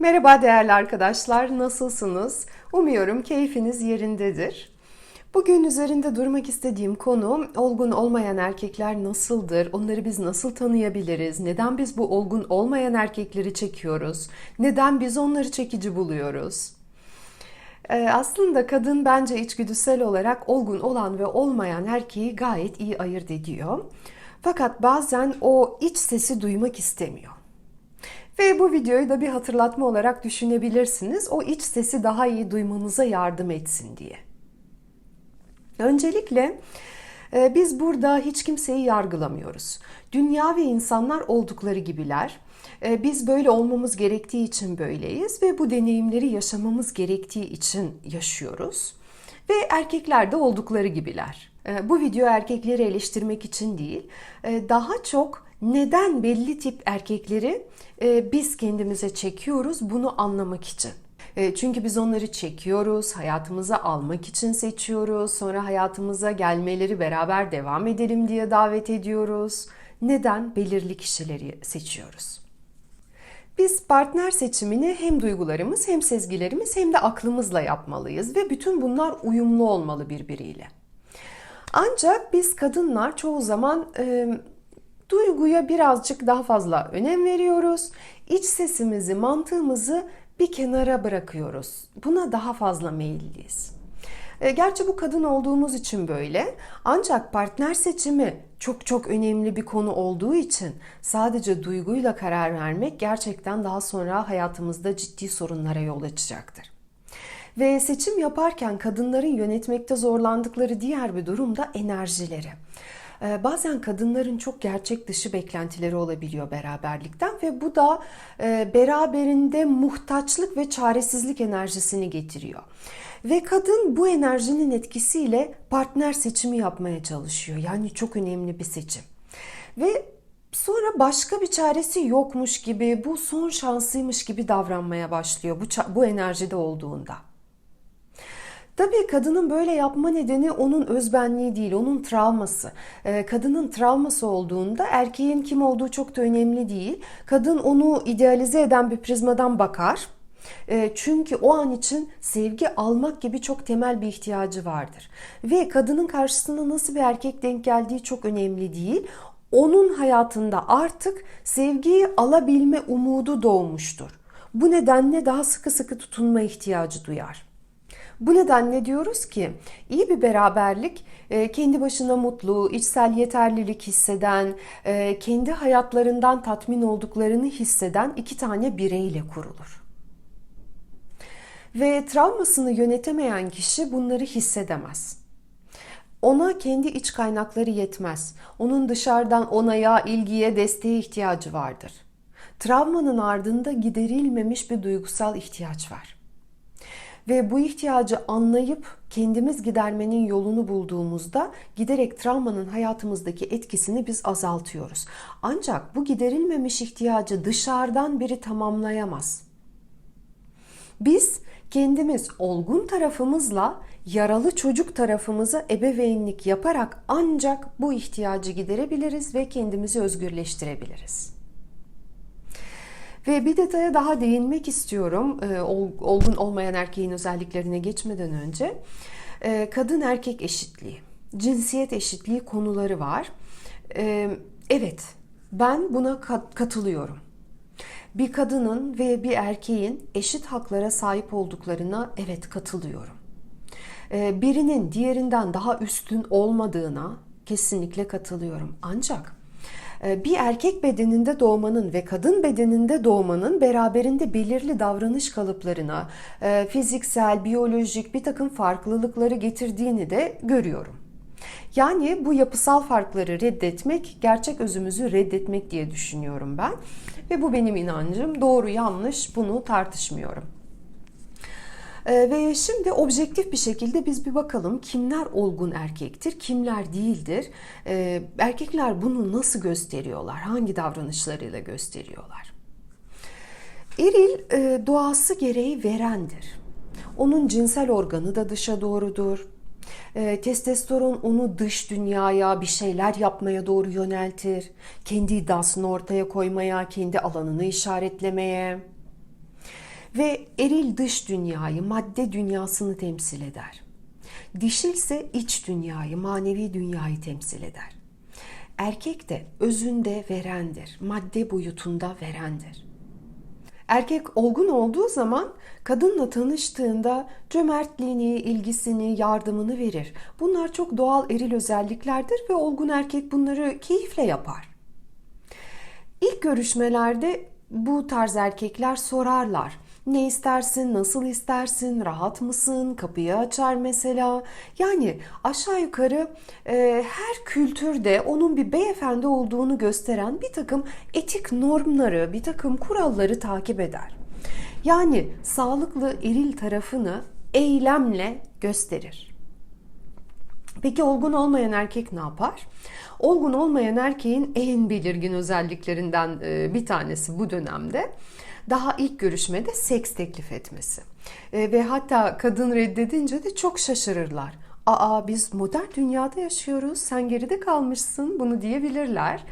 Merhaba değerli arkadaşlar, nasılsınız? Umuyorum keyfiniz yerindedir. Bugün üzerinde durmak istediğim konu olgun olmayan erkekler nasıldır? Onları biz nasıl tanıyabiliriz? Neden biz bu olgun olmayan erkekleri çekiyoruz? Neden biz onları çekici buluyoruz? Ee, aslında kadın bence içgüdüsel olarak olgun olan ve olmayan erkeği gayet iyi ayırt ediyor. Fakat bazen o iç sesi duymak istemiyor. Ve bu videoyu da bir hatırlatma olarak düşünebilirsiniz. O iç sesi daha iyi duymanıza yardım etsin diye. Öncelikle e, biz burada hiç kimseyi yargılamıyoruz. Dünya ve insanlar oldukları gibiler. E, biz böyle olmamız gerektiği için böyleyiz ve bu deneyimleri yaşamamız gerektiği için yaşıyoruz. Ve erkekler de oldukları gibiler. E, bu video erkekleri eleştirmek için değil, daha çok neden belli tip erkekleri biz kendimize çekiyoruz bunu anlamak için. E, çünkü biz onları çekiyoruz, hayatımıza almak için seçiyoruz. Sonra hayatımıza gelmeleri beraber devam edelim diye davet ediyoruz. Neden belirli kişileri seçiyoruz? Biz partner seçimini hem duygularımız hem sezgilerimiz hem de aklımızla yapmalıyız ve bütün bunlar uyumlu olmalı birbiriyle. Ancak biz kadınlar çoğu zaman e, duyguya birazcık daha fazla önem veriyoruz. İç sesimizi, mantığımızı bir kenara bırakıyoruz. Buna daha fazla meyilliyiz. E, gerçi bu kadın olduğumuz için böyle. Ancak partner seçimi çok çok önemli bir konu olduğu için sadece duyguyla karar vermek gerçekten daha sonra hayatımızda ciddi sorunlara yol açacaktır. Ve seçim yaparken kadınların yönetmekte zorlandıkları diğer bir durum da enerjileri. Ee, bazen kadınların çok gerçek dışı beklentileri olabiliyor beraberlikten ve bu da e, beraberinde muhtaçlık ve çaresizlik enerjisini getiriyor. Ve kadın bu enerjinin etkisiyle partner seçimi yapmaya çalışıyor. Yani çok önemli bir seçim. Ve sonra başka bir çaresi yokmuş gibi, bu son şansıymış gibi davranmaya başlıyor bu bu enerjide olduğunda. Tabii kadının böyle yapma nedeni onun özbenliği değil, onun travması. Ee, kadının travması olduğunda erkeğin kim olduğu çok da önemli değil. Kadın onu idealize eden bir prizmadan bakar. Ee, çünkü o an için sevgi almak gibi çok temel bir ihtiyacı vardır. Ve kadının karşısına nasıl bir erkek denk geldiği çok önemli değil. Onun hayatında artık sevgiyi alabilme umudu doğmuştur. Bu nedenle daha sıkı sıkı tutunma ihtiyacı duyar. Bu nedenle diyoruz ki iyi bir beraberlik e, kendi başına mutlu, içsel yeterlilik hisseden, e, kendi hayatlarından tatmin olduklarını hisseden iki tane bireyle kurulur. Ve travmasını yönetemeyen kişi bunları hissedemez. Ona kendi iç kaynakları yetmez. Onun dışarıdan onaya, ilgiye, desteğe ihtiyacı vardır. Travmanın ardında giderilmemiş bir duygusal ihtiyaç var. Ve bu ihtiyacı anlayıp kendimiz gidermenin yolunu bulduğumuzda giderek travmanın hayatımızdaki etkisini biz azaltıyoruz. Ancak bu giderilmemiş ihtiyacı dışarıdan biri tamamlayamaz. Biz kendimiz olgun tarafımızla yaralı çocuk tarafımıza ebeveynlik yaparak ancak bu ihtiyacı giderebiliriz ve kendimizi özgürleştirebiliriz. Ve bir detaya daha değinmek istiyorum. E, olgun olmayan erkeğin özelliklerine geçmeden önce. E, kadın erkek eşitliği, cinsiyet eşitliği konuları var. E, evet, ben buna katılıyorum. Bir kadının ve bir erkeğin eşit haklara sahip olduklarına evet katılıyorum. Birinin diğerinden daha üstün olmadığına kesinlikle katılıyorum. Ancak bir erkek bedeninde doğmanın ve kadın bedeninde doğmanın beraberinde belirli davranış kalıplarına, e, fiziksel, biyolojik bir takım farklılıkları getirdiğini de görüyorum. Yani bu yapısal farkları reddetmek, gerçek özümüzü reddetmek diye düşünüyorum ben. Ve bu benim inancım. Doğru yanlış bunu tartışmıyorum. Ee, ve şimdi objektif bir şekilde biz bir bakalım kimler olgun erkektir, kimler değildir. Ee, erkekler bunu nasıl gösteriyorlar, hangi davranışlarıyla gösteriyorlar. Eril e, doğası gereği verendir. Onun cinsel organı da dışa doğrudur. E, testosteron onu dış dünyaya bir şeyler yapmaya doğru yöneltir. Kendi iddiasını ortaya koymaya, kendi alanını işaretlemeye. Ve eril dış dünyayı, madde dünyasını temsil eder. Dişil ise iç dünyayı, manevi dünyayı temsil eder. Erkek de özünde verendir, madde boyutunda verendir. Erkek olgun olduğu zaman kadınla tanıştığında cömertliğini, ilgisini, yardımını verir. Bunlar çok doğal eril özelliklerdir ve olgun erkek bunları keyifle yapar. İlk görüşmelerde bu tarz erkekler sorarlar. Ne istersin, nasıl istersin, rahat mısın, kapıyı açar mesela. Yani aşağı yukarı e, her kültürde onun bir beyefendi olduğunu gösteren bir takım etik normları, bir takım kuralları takip eder. Yani sağlıklı eril tarafını eylemle gösterir. Peki olgun olmayan erkek ne yapar? Olgun olmayan erkeğin en belirgin özelliklerinden e, bir tanesi bu dönemde daha ilk görüşmede seks teklif etmesi. E, ve hatta kadın reddedince de çok şaşırırlar. Aa biz modern dünyada yaşıyoruz, sen geride kalmışsın bunu diyebilirler.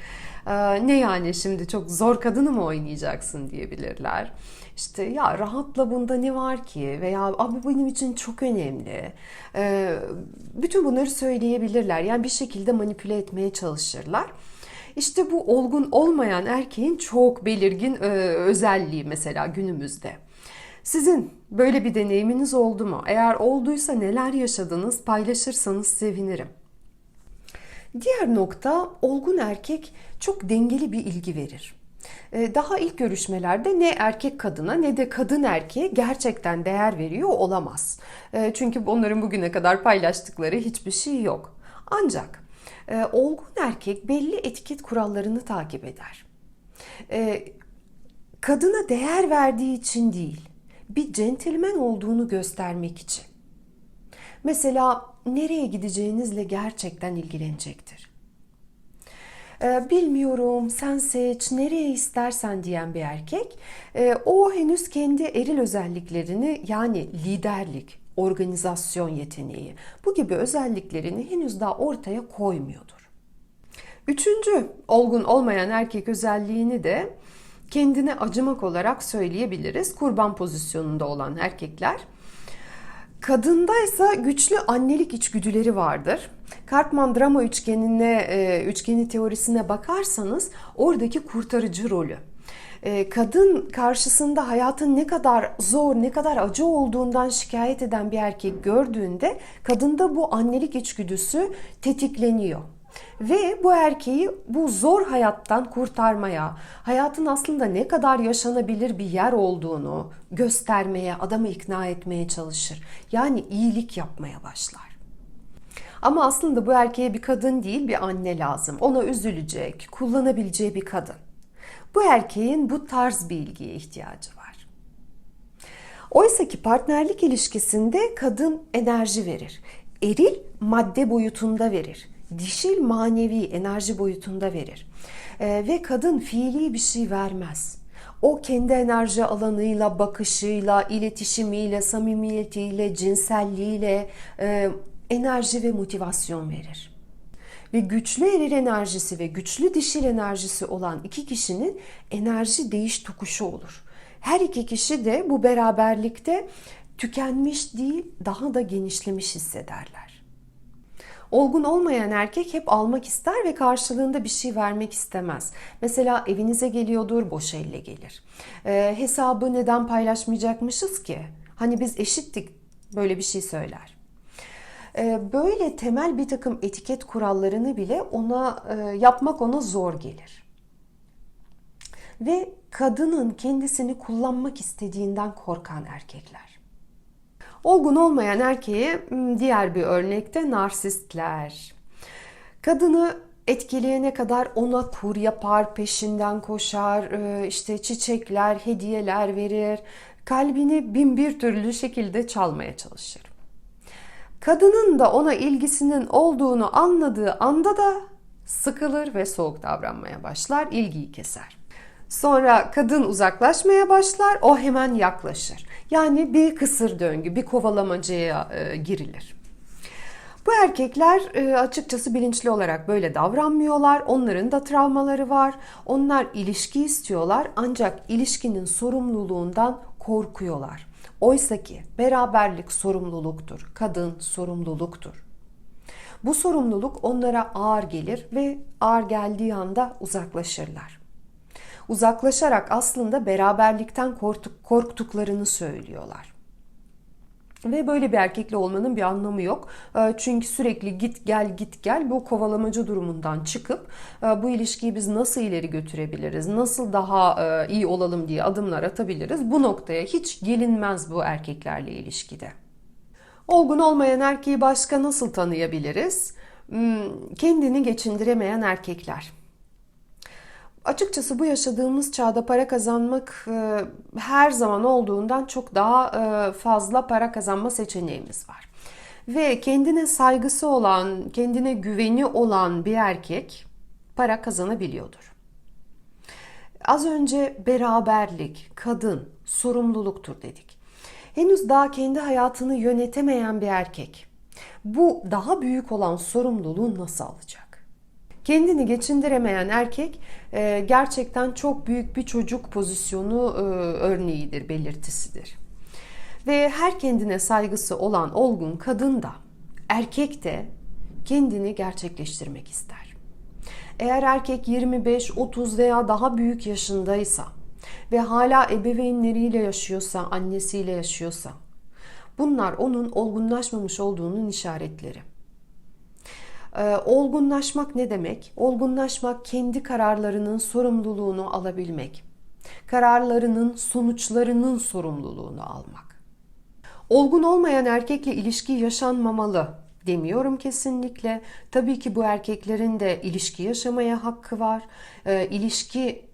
Ee, ne yani şimdi çok zor kadını mı oynayacaksın diyebilirler. İşte ya rahatla bunda ne var ki veya abi benim için çok önemli. Ee, bütün bunları söyleyebilirler. Yani bir şekilde manipüle etmeye çalışırlar. İşte bu olgun olmayan erkeğin çok belirgin e, özelliği mesela günümüzde. Sizin böyle bir deneyiminiz oldu mu? Eğer olduysa neler yaşadınız paylaşırsanız sevinirim. Diğer nokta olgun erkek çok dengeli bir ilgi verir. Ee, daha ilk görüşmelerde ne erkek kadına ne de kadın erkeğe gerçekten değer veriyor olamaz. Ee, çünkü onların bugüne kadar paylaştıkları hiçbir şey yok. Ancak e, olgun erkek belli etiket kurallarını takip eder. Ee, kadına değer verdiği için değil, bir centilmen olduğunu göstermek için. Mesela nereye gideceğinizle gerçekten ilgilenecektir. Ee, bilmiyorum sen seç nereye istersen diyen bir erkek e, o henüz kendi eril özelliklerini yani liderlik, organizasyon yeteneği bu gibi özelliklerini henüz daha ortaya koymuyordur. Üçüncü olgun olmayan erkek özelliğini de kendine acımak olarak söyleyebiliriz. Kurban pozisyonunda olan erkekler Kadındaysa güçlü annelik içgüdüleri vardır. Karpman drama üçgenine, e, üçgeni teorisine bakarsanız oradaki kurtarıcı rolü. E, kadın karşısında hayatın ne kadar zor, ne kadar acı olduğundan şikayet eden bir erkek gördüğünde kadında bu annelik içgüdüsü tetikleniyor. Ve bu erkeği bu zor hayattan kurtarmaya, hayatın aslında ne kadar yaşanabilir bir yer olduğunu göstermeye, adamı ikna etmeye çalışır. Yani iyilik yapmaya başlar. Ama aslında bu erkeğe bir kadın değil bir anne lazım. Ona üzülecek, kullanabileceği bir kadın. Bu erkeğin bu tarz bir ilgiye ihtiyacı var. Oysa ki partnerlik ilişkisinde kadın enerji verir. Eril madde boyutunda verir dişil manevi enerji boyutunda verir. E, ve kadın fiili bir şey vermez. O kendi enerji alanıyla, bakışıyla, iletişimiyle, samimiyetiyle, cinselliğiyle e, enerji ve motivasyon verir. Ve güçlü eril enerjisi ve güçlü dişil enerjisi olan iki kişinin enerji değiş tokuşu olur. Her iki kişi de bu beraberlikte tükenmiş değil, daha da genişlemiş hissederler. Olgun olmayan erkek hep almak ister ve karşılığında bir şey vermek istemez. Mesela evinize geliyordur, boş elle gelir. E, hesabı neden paylaşmayacakmışız ki? Hani biz eşittik böyle bir şey söyler. E, böyle temel bir takım etiket kurallarını bile ona e, yapmak ona zor gelir. Ve kadının kendisini kullanmak istediğinden korkan erkekler. Olgun olmayan erkeğe hmm, diğer bir örnekte narsistler. Kadını etkileyene kadar ona kur yapar, peşinden koşar, e, işte çiçekler, hediyeler verir. Kalbini bin bir türlü şekilde çalmaya çalışır. Kadının da ona ilgisinin olduğunu anladığı anda da sıkılır ve soğuk davranmaya başlar, ilgiyi keser. Sonra kadın uzaklaşmaya başlar, o hemen yaklaşır. Yani bir kısır döngü, bir kovalamacaya e, girilir. Bu erkekler e, açıkçası bilinçli olarak böyle davranmıyorlar. Onların da travmaları var. Onlar ilişki istiyorlar ancak ilişkinin sorumluluğundan korkuyorlar. Oysa ki beraberlik sorumluluktur. Kadın sorumluluktur. Bu sorumluluk onlara ağır gelir ve ağır geldiği anda uzaklaşırlar. Uzaklaşarak aslında beraberlikten korktuklarını söylüyorlar. Ve böyle bir erkekle olmanın bir anlamı yok. Ee, çünkü sürekli git gel git gel bu kovalamacı durumundan çıkıp e, bu ilişkiyi biz nasıl ileri götürebiliriz, nasıl daha e, iyi olalım diye adımlar atabiliriz. Bu noktaya hiç gelinmez bu erkeklerle ilişkide. Olgun olmayan erkeği başka nasıl tanıyabiliriz? Hmm, kendini geçindiremeyen erkekler. Açıkçası bu yaşadığımız çağda para kazanmak e, her zaman olduğundan çok daha e, fazla para kazanma seçeneğimiz var. Ve kendine saygısı olan, kendine güveni olan bir erkek para kazanabiliyordur. Az önce beraberlik, kadın, sorumluluktur dedik. Henüz daha kendi hayatını yönetemeyen bir erkek bu daha büyük olan sorumluluğu nasıl alacak? Kendini geçindiremeyen erkek e, gerçekten çok büyük bir çocuk pozisyonu e, örneğidir, belirtisidir. Ve her kendine saygısı olan olgun kadın da erkek de kendini gerçekleştirmek ister. Eğer erkek 25, 30 veya daha büyük yaşındaysa ve hala ebeveynleriyle yaşıyorsa, annesiyle yaşıyorsa bunlar onun olgunlaşmamış olduğunun işaretleri. Ee, olgunlaşmak ne demek? Olgunlaşmak kendi kararlarının sorumluluğunu alabilmek. Kararlarının sonuçlarının sorumluluğunu almak. Olgun olmayan erkekle ilişki yaşanmamalı demiyorum kesinlikle. Tabii ki bu erkeklerin de ilişki yaşamaya hakkı var. E, ilişki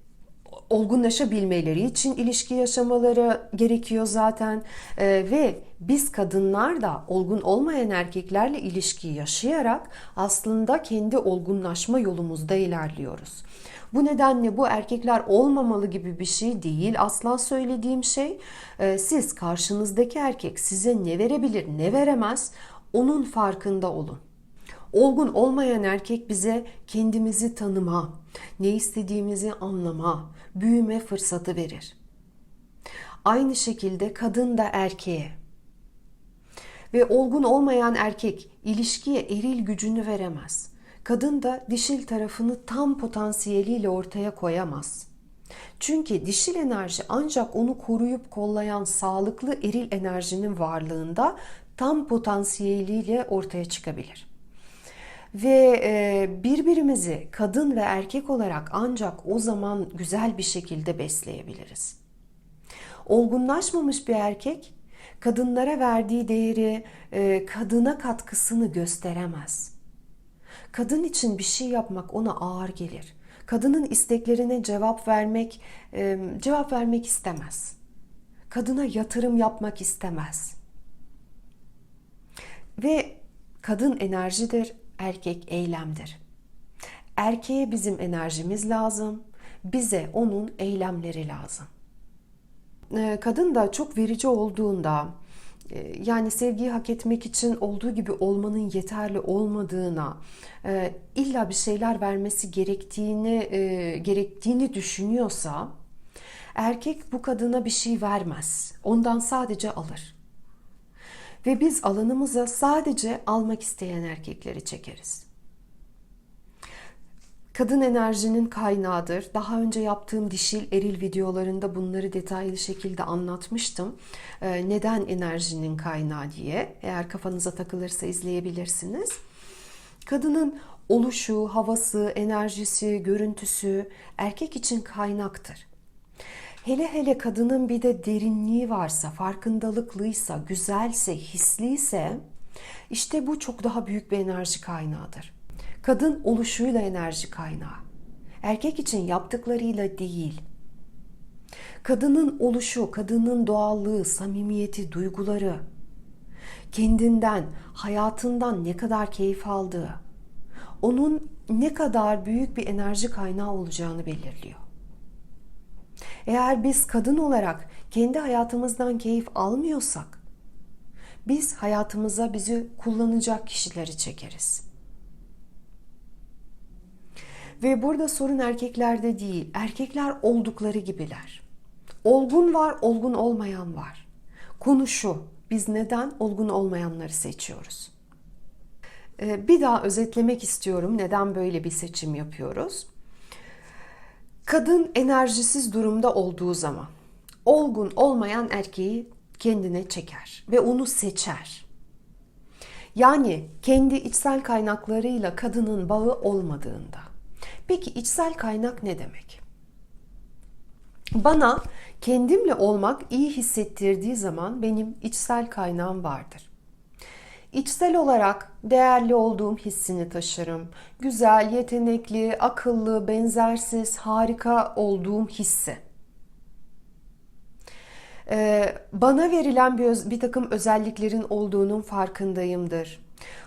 olgunlaşabilmeleri için ilişki yaşamaları gerekiyor zaten ee, ve biz kadınlar da olgun olmayan erkeklerle ilişki yaşayarak aslında kendi olgunlaşma yolumuzda ilerliyoruz. Bu nedenle bu erkekler olmamalı gibi bir şey değil. Asla söylediğim şey e, siz karşınızdaki erkek size ne verebilir ne veremez onun farkında olun. Olgun olmayan erkek bize kendimizi tanıma, ne istediğimizi anlama, büyüme fırsatı verir. Aynı şekilde kadın da erkeğe ve olgun olmayan erkek ilişkiye eril gücünü veremez. Kadın da dişil tarafını tam potansiyeliyle ortaya koyamaz. Çünkü dişil enerji ancak onu koruyup kollayan sağlıklı eril enerjinin varlığında tam potansiyeliyle ortaya çıkabilir ve e, birbirimizi kadın ve erkek olarak ancak o zaman güzel bir şekilde besleyebiliriz. Olgunlaşmamış bir erkek kadınlara verdiği değeri, e, kadına katkısını gösteremez. Kadın için bir şey yapmak ona ağır gelir. Kadının isteklerine cevap vermek, e, cevap vermek istemez. Kadına yatırım yapmak istemez. Ve kadın enerjidir, erkek eylemdir. Erkeğe bizim enerjimiz lazım, bize onun eylemleri lazım. Ee, kadın da çok verici olduğunda, e, yani sevgiyi hak etmek için olduğu gibi olmanın yeterli olmadığına, e, illa bir şeyler vermesi gerektiğini e, gerektiğini düşünüyorsa, erkek bu kadına bir şey vermez. Ondan sadece alır. Ve biz alanımıza sadece almak isteyen erkekleri çekeriz. Kadın enerjinin kaynağıdır. Daha önce yaptığım dişil eril videolarında bunları detaylı şekilde anlatmıştım. Ee, neden enerjinin kaynağı diye. Eğer kafanıza takılırsa izleyebilirsiniz. Kadının oluşu, havası, enerjisi, görüntüsü erkek için kaynaktır. Hele hele kadının bir de derinliği varsa, farkındalıklıysa, güzelse, hisliyse işte bu çok daha büyük bir enerji kaynağıdır. Kadın oluşuyla enerji kaynağı. Erkek için yaptıklarıyla değil. Kadının oluşu, kadının doğallığı, samimiyeti, duyguları, kendinden, hayatından ne kadar keyif aldığı, onun ne kadar büyük bir enerji kaynağı olacağını belirliyor. Eğer biz kadın olarak kendi hayatımızdan keyif almıyorsak biz hayatımıza bizi kullanacak kişileri çekeriz. Ve burada sorun erkeklerde değil, erkekler oldukları gibiler. Olgun var, olgun olmayan var. Konu şu, biz neden olgun olmayanları seçiyoruz? Ee, bir daha özetlemek istiyorum neden böyle bir seçim yapıyoruz. Kadın enerjisiz durumda olduğu zaman olgun olmayan erkeği kendine çeker ve onu seçer. Yani kendi içsel kaynaklarıyla kadının bağı olmadığında. Peki içsel kaynak ne demek? Bana kendimle olmak iyi hissettirdiği zaman benim içsel kaynağım vardır. İçsel olarak değerli olduğum hissini taşırım. Güzel, yetenekli, akıllı, benzersiz, harika olduğum hissi. Ee, bana verilen bir, bir takım özelliklerin olduğunun farkındayımdır.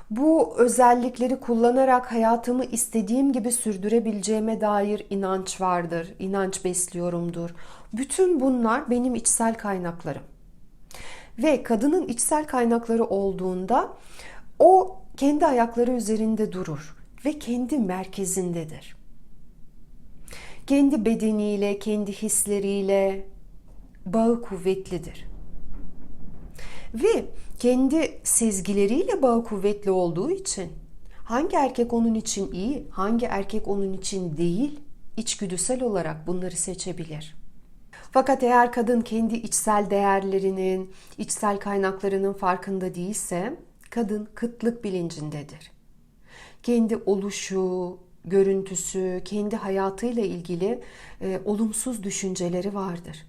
Bu özellikleri kullanarak hayatımı istediğim gibi sürdürebileceğime dair inanç vardır, inanç besliyorumdur. Bütün bunlar benim içsel kaynaklarım. Ve kadının içsel kaynakları olduğunda o kendi ayakları üzerinde durur ve kendi merkezindedir. Kendi bedeniyle, kendi hisleriyle bağı kuvvetlidir. Ve kendi sezgileriyle bağı kuvvetli olduğu için hangi erkek onun için iyi, hangi erkek onun için değil, içgüdüsel olarak bunları seçebilir. Fakat eğer kadın kendi içsel değerlerinin, içsel kaynaklarının farkında değilse, kadın kıtlık bilincindedir. Kendi oluşu, görüntüsü, kendi hayatıyla ilgili e, olumsuz düşünceleri vardır.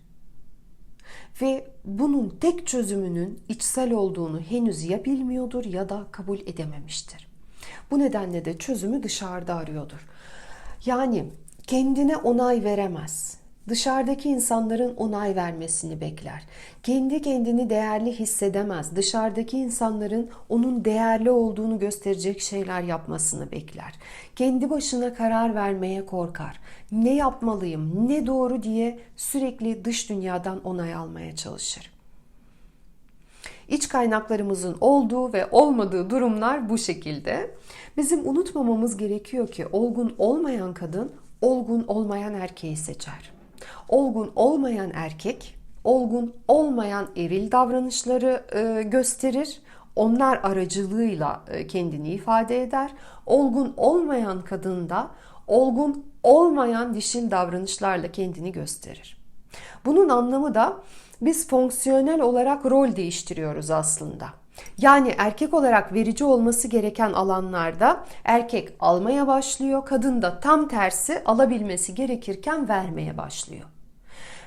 Ve bunun tek çözümünün içsel olduğunu henüz ya bilmiyordur ya da kabul edememiştir. Bu nedenle de çözümü dışarıda arıyordur. Yani kendine onay veremez dışarıdaki insanların onay vermesini bekler. Kendi kendini değerli hissedemez. Dışarıdaki insanların onun değerli olduğunu gösterecek şeyler yapmasını bekler. Kendi başına karar vermeye korkar. Ne yapmalıyım, ne doğru diye sürekli dış dünyadan onay almaya çalışır. İç kaynaklarımızın olduğu ve olmadığı durumlar bu şekilde. Bizim unutmamamız gerekiyor ki olgun olmayan kadın olgun olmayan erkeği seçer. Olgun olmayan erkek, olgun olmayan eril davranışları e, gösterir. Onlar aracılığıyla e, kendini ifade eder. Olgun olmayan kadın da olgun olmayan dişil davranışlarla kendini gösterir. Bunun anlamı da biz fonksiyonel olarak rol değiştiriyoruz aslında. Yani erkek olarak verici olması gereken alanlarda erkek almaya başlıyor, kadın da tam tersi alabilmesi gerekirken vermeye başlıyor.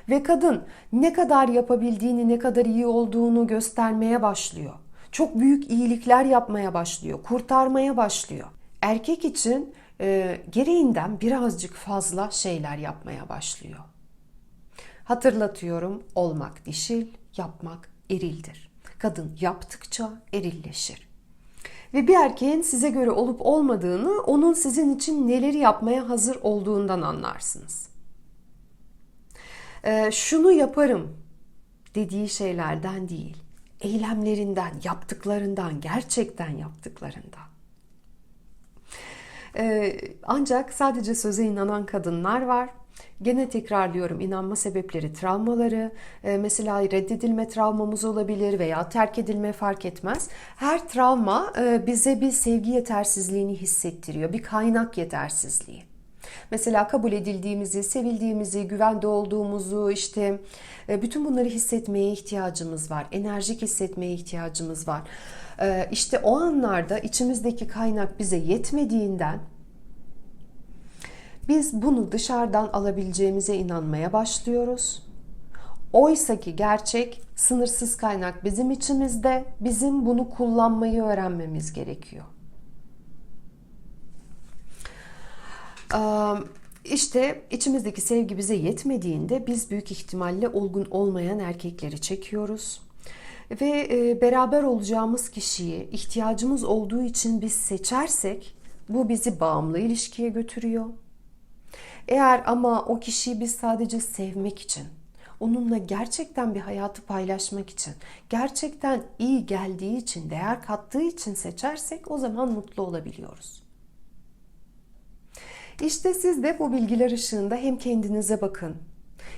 Ve kadın ne kadar yapabildiğini, ne kadar iyi olduğunu göstermeye başlıyor. Çok büyük iyilikler yapmaya başlıyor, kurtarmaya başlıyor. Erkek için e, gereğinden birazcık fazla şeyler yapmaya başlıyor. Hatırlatıyorum, olmak dişil, yapmak erildir. Kadın yaptıkça erilleşir. Ve bir erkeğin size göre olup olmadığını onun sizin için neleri yapmaya hazır olduğundan anlarsınız şunu yaparım dediği şeylerden değil, eylemlerinden, yaptıklarından, gerçekten yaptıklarından. Ee, ancak sadece söze inanan kadınlar var. Gene tekrarlıyorum inanma sebepleri travmaları ee, mesela reddedilme travmamız olabilir veya terk edilme fark etmez. Her travma e, bize bir sevgi yetersizliğini hissettiriyor bir kaynak yetersizliği. Mesela kabul edildiğimizi, sevildiğimizi, güvende olduğumuzu, işte e, bütün bunları hissetmeye ihtiyacımız var. Enerjik hissetmeye ihtiyacımız var. E, işte o anlarda içimizdeki kaynak bize yetmediğinden biz bunu dışarıdan alabileceğimize inanmaya başlıyoruz. Oysa ki gerçek sınırsız kaynak bizim içimizde. Bizim bunu kullanmayı öğrenmemiz gerekiyor. İşte içimizdeki sevgi bize yetmediğinde biz büyük ihtimalle olgun olmayan erkekleri çekiyoruz. Ve e, beraber olacağımız kişiyi ihtiyacımız olduğu için biz seçersek bu bizi bağımlı ilişkiye götürüyor. Eğer ama o kişiyi biz sadece sevmek için, onunla gerçekten bir hayatı paylaşmak için, gerçekten iyi geldiği için, değer kattığı için seçersek o zaman mutlu olabiliyoruz. İşte siz de bu bilgiler ışığında hem kendinize bakın,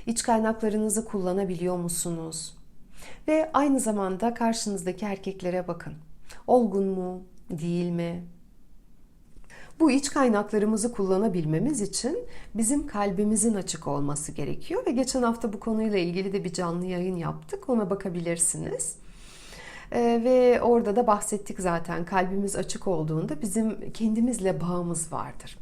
İç kaynaklarınızı kullanabiliyor musunuz? Ve aynı zamanda karşınızdaki erkeklere bakın. Olgun mu, değil mi? Bu iç kaynaklarımızı kullanabilmemiz için bizim kalbimizin açık olması gerekiyor ve geçen hafta bu konuyla ilgili de bir canlı yayın yaptık. Ona bakabilirsiniz. Ee, ve orada da bahsettik zaten kalbimiz açık olduğunda bizim kendimizle bağımız vardır.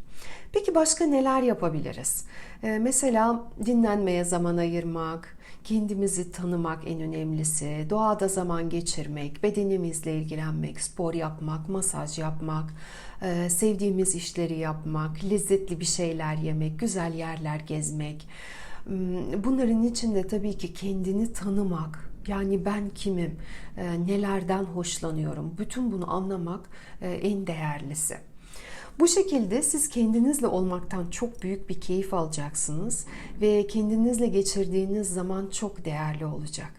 Peki başka neler yapabiliriz? Ee, mesela dinlenmeye zaman ayırmak, kendimizi tanımak en önemlisi, doğada zaman geçirmek, bedenimizle ilgilenmek, spor yapmak, masaj yapmak, e, sevdiğimiz işleri yapmak, lezzetli bir şeyler yemek, güzel yerler gezmek. Hmm, bunların içinde tabii ki kendini tanımak, yani ben kimim, e, nelerden hoşlanıyorum, bütün bunu anlamak e, en değerlisi. Bu şekilde siz kendinizle olmaktan çok büyük bir keyif alacaksınız ve kendinizle geçirdiğiniz zaman çok değerli olacak.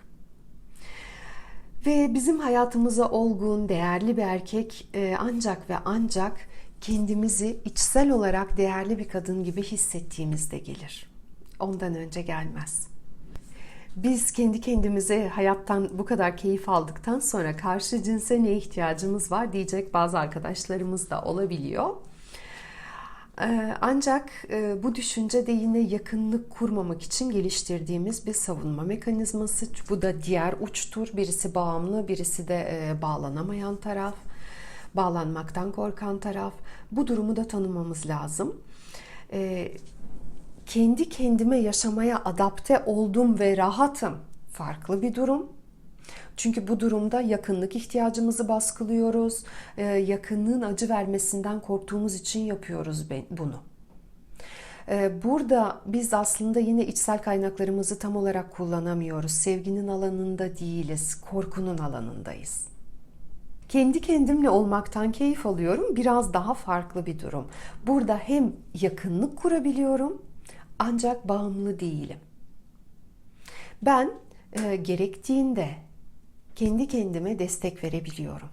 Ve bizim hayatımıza olgun, değerli bir erkek e, ancak ve ancak kendimizi içsel olarak değerli bir kadın gibi hissettiğimizde gelir. Ondan önce gelmez. Biz kendi kendimize hayattan bu kadar keyif aldıktan sonra karşı cinse ne ihtiyacımız var diyecek bazı arkadaşlarımız da olabiliyor. Ee, ancak e, bu düşünce de yine yakınlık kurmamak için geliştirdiğimiz bir savunma mekanizması. Bu da diğer uçtur. Birisi bağımlı, birisi de e, bağlanamayan taraf. Bağlanmaktan korkan taraf. Bu durumu da tanımamız lazım. Ee, kendi kendime yaşamaya adapte oldum ve rahatım. Farklı bir durum. Çünkü bu durumda yakınlık ihtiyacımızı baskılıyoruz. Ee, yakınlığın acı vermesinden korktuğumuz için yapıyoruz bunu. Ee, burada biz aslında yine içsel kaynaklarımızı tam olarak kullanamıyoruz. Sevginin alanında değiliz, korkunun alanındayız. Kendi kendimle olmaktan keyif alıyorum. Biraz daha farklı bir durum. Burada hem yakınlık kurabiliyorum ancak bağımlı değilim. Ben e, gerektiğinde kendi kendime destek verebiliyorum.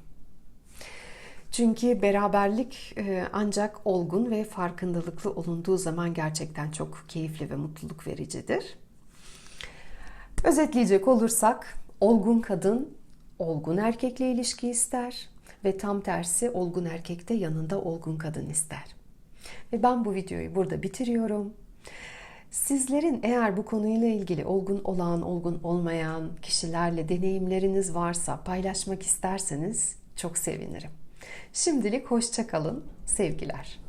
Çünkü beraberlik e, ancak olgun ve farkındalıklı olunduğu zaman gerçekten çok keyifli ve mutluluk vericidir. Özetleyecek olursak olgun kadın olgun erkekle ilişki ister ve tam tersi olgun erkek de yanında olgun kadın ister. Ve ben bu videoyu burada bitiriyorum. Sizlerin eğer bu konuyla ilgili olgun olan, olgun olmayan kişilerle deneyimleriniz varsa paylaşmak isterseniz çok sevinirim. Şimdilik hoşça kalın. Sevgiler.